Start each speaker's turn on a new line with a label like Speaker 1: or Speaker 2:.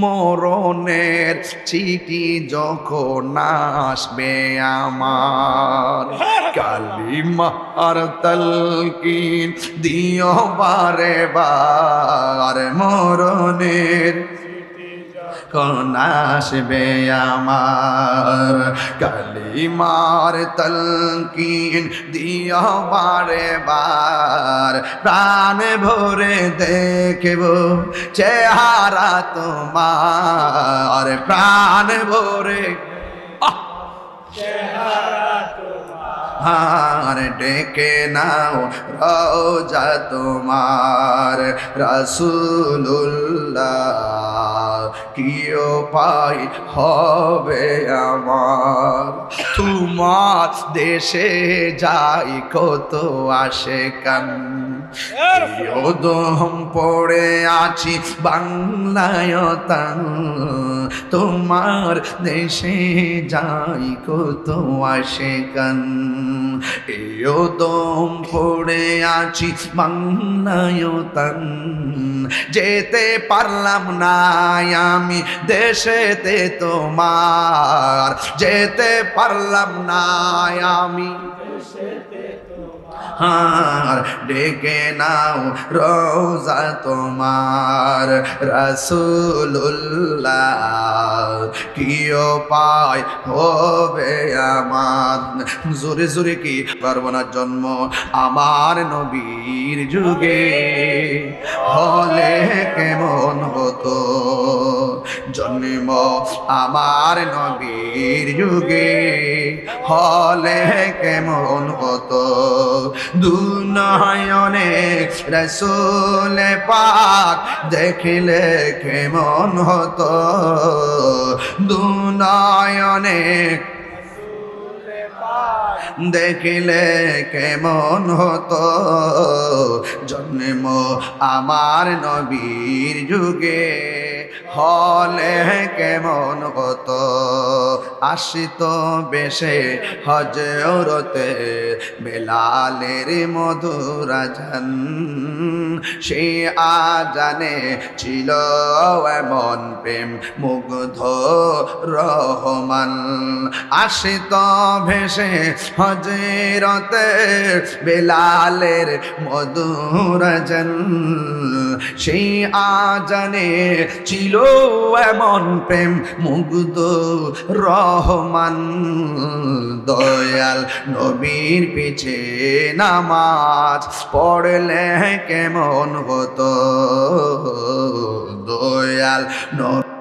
Speaker 1: মরণের চিঠি যখন আসবে আমার কালিমার তলকিন দিও বারে বার মরণের কোন আসবে আমার? কালিমার তলকিন দিও বারে বার প্রাণ ভরে দেখব চেহারা তোমার। প্রাণ ভরে আর ডেকে নাও রোজা তোমার। রসুল্লাহ কিও পাই হবে আমার। তোমার দেশে যাই কত আসে কান দম পড়ে আছি বাংলায় তোমার দেশে যাই কত আসে কান এও দম পড়ে আছি বাংলায় যেতে পারলাম না আমি দেশেতে তোমার। যেতে পারলাম না আমি আর ডেকে নাও রোজা তোমার। রসুল্লাহ কিও পায় হবে আমার। জোরে জোরে কি পারব না জন্ম? আমার নবীর যুগে। আমার নবীর যুগে হলে কেমন হতো? দুনয়নে রসুল পাক দেখিলে কেমন হতো? দুনয়নে দেখিলে কেমন হতো? জন্ম আমার নবীর যুগে হলে কেমন কত আসিত বেশে হজরতে বেলালের মধুরাজান সে আজানে ছিল এমন প্রেম মুগ্ধ রহমান। আসিত ভেসে হজরতে বেলালের মধুরাজান সেই আজানে ছিল এমন প্রেম মুগ্ধ রহমান দয়াল নবীর পিছে নামাজ পড়লে কেমন হতো? দয়াল নবী